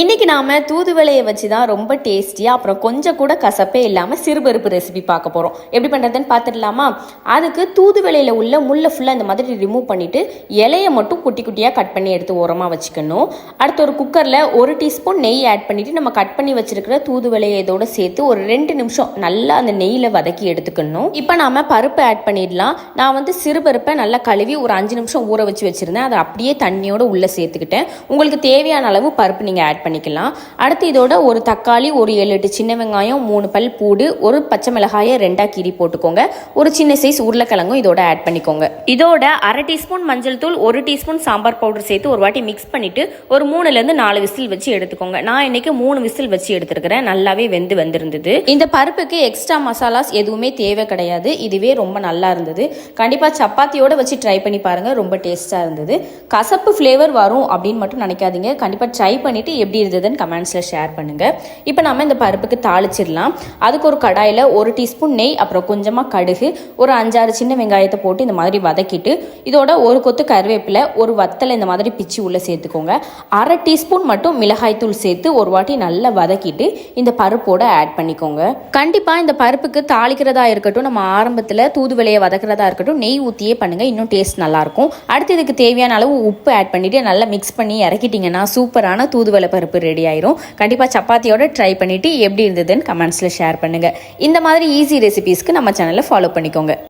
இன்னைக்கு நாம தூதுவளையை வச்சு தான் ரொம்ப டேஸ்டியாக அப்புறம் கொஞ்சம் கூட கசப்பே இல்லாமல் சிறுபருப்பு ரெசிபி பார்க்க போகிறோம் எப்படி பண்ணுறதுன்னு பார்த்துடலாமா? அதுக்கு தூதுவளையில் உள்ள முள்ளை ஃபுல்லாக இந்த மாதிரி ரிமூவ் பண்ணிவிட்டு இலையை மட்டும் குட்டி குட்டியாக கட் பண்ணி எடுத்து ஓரமாக வச்சுக்கணும். அடுத்து ஒரு குக்கரில் ஒரு டீஸ்பூன் நெய் ஆட் பண்ணிவிட்டு நம்ம கட் பண்ணி வச்சிருக்கிற தூதுவளையை இதோட சேர்த்து ஒரு ரெண்டு நிமிஷம் நல்லா அந்த நெய்யில் வதக்கி எடுத்துக்கணும். இப்போ நாம பருப்பு ஆட் பண்ணிடலாம். நான் வந்து சிறுபருப்பை நல்லா கழுவி ஒரு அஞ்சு நிமிஷம் ஊற வச்சு வச்சுருந்தேன். அதை அப்படியே தண்ணியோட உள்ளே சேர்த்துக்கிட்டேன். உங்களுக்கு தேவையான அளவு பருப்பு நீங்கள் ஆட் பண்ணிக்கலாம். அடுத்து இதோட ஒரு தக்காளி ஒரு ஏழு எட்டு சின்ன வெங்காயம் மூணு பல் பூடு ஒரு பச்சை மிளகாயை ரெண்டாக கீரி போட்டுக்கோங்க. ஒரு சின்ன சைஸ் உருளைக்கிழங்கும் இதோட ஆட் பண்ணிக்கோங்க. இதோட அரை டீஸ்பூன் மஞ்சள் தூள் ஒரு டீஸ்பூன் சாம்பார் பவுடர் சேர்த்து ஒரு வாட்டி மிக்ஸ் பண்ணிட்டு ஒரு மூணுலேருந்து நாலு விசில் வச்சு எடுத்துக்கோங்க. நான் இன்னைக்கு மூணு விசில் வச்சு எடுத்துருக்கிறேன். நல்லாவே வெந்து வந்திருந்தது. இந்த பருப்புக்கு எக்ஸ்ட்ரா மசாலாஸ் எதுவுமே தேவை கிடையாது. இதுவே ரொம்ப நல்லா இருந்தது. கண்டிப்பாக சப்பாத்தியோட வச்சு ட்ரை பண்ணி பாருங்க. ரொம்ப டேஸ்ட்டாக இருந்தது. கசப்பு ஃப்ளேவர் வரும் அப்படின்னு மட்டும் நினைக்காதீங்க. கண்டிப்பாக ட்ரை பண்ணிட்டு எப்படி இருந்ததுன்னு கமெண்ட்ஸில் ஷேர் பண்ணுங்கள் இப்போ நம்ம இந்த பருப்புக்கு தாளிச்சிடலாம். அதுக்கு ஒரு கடாயில் ஒரு டீஸ்பூன் நெய் அப்புறம் கொஞ்சமாக கடுகு ஒரு அஞ்சாறு சின்ன வெங்காயத்தை போட்டு இந்த மாதிரி வதக்கிட்டு இதோட ஒரு கொத்து கருவேப்பிலை ஒரு வத்தலை இந்த மாதிரி பிச்சு உள்ளே சேர்த்துக்கோங்க. அரை டீஸ்பூன் மட்டும் மிளகாய்த்தூள் சேர்த்து ஒரு வாட்டி நல்லா வதக்கிட்டு இந்த பருப்போட ஆட் பண்ணிக்கோங்க. கண்டிப்பாக இந்த பருப்புக்கு தாளிக்கிறதா இருக்கட்டும் நம்ம ஆரம்பத்தில் தூதுவலையை வதக்கிறதா இருக்கட்டும் நெய் ஊற்றியே பண்ணுங்கள் இன்னும் டேஸ்ட் நல்லாயிருக்கும் அடுத்து இதுக்கு தேவையான அளவு உப்பு ஆட் பண்ணிவிட்டு நல்லா மிக்ஸ் பண்ணி இறக்கிட்டிங்கன்னா சூப்பரான தூதுவளை பருப்பு ரெடி ஆயிரும். கண்டிப்பாக சப்பாத்தியோட ட்ரை பண்ணிட்டு எப்படி இருந்ததுன்னு கமெண்ட்ஸில் ஷேர் பண்ணுங்க. இந்த மாதிரி ஈஸி ரெசிபீஸ்க்கு நம்ம சேனலை ஃபாலோ பண்ணிக்கோங்க.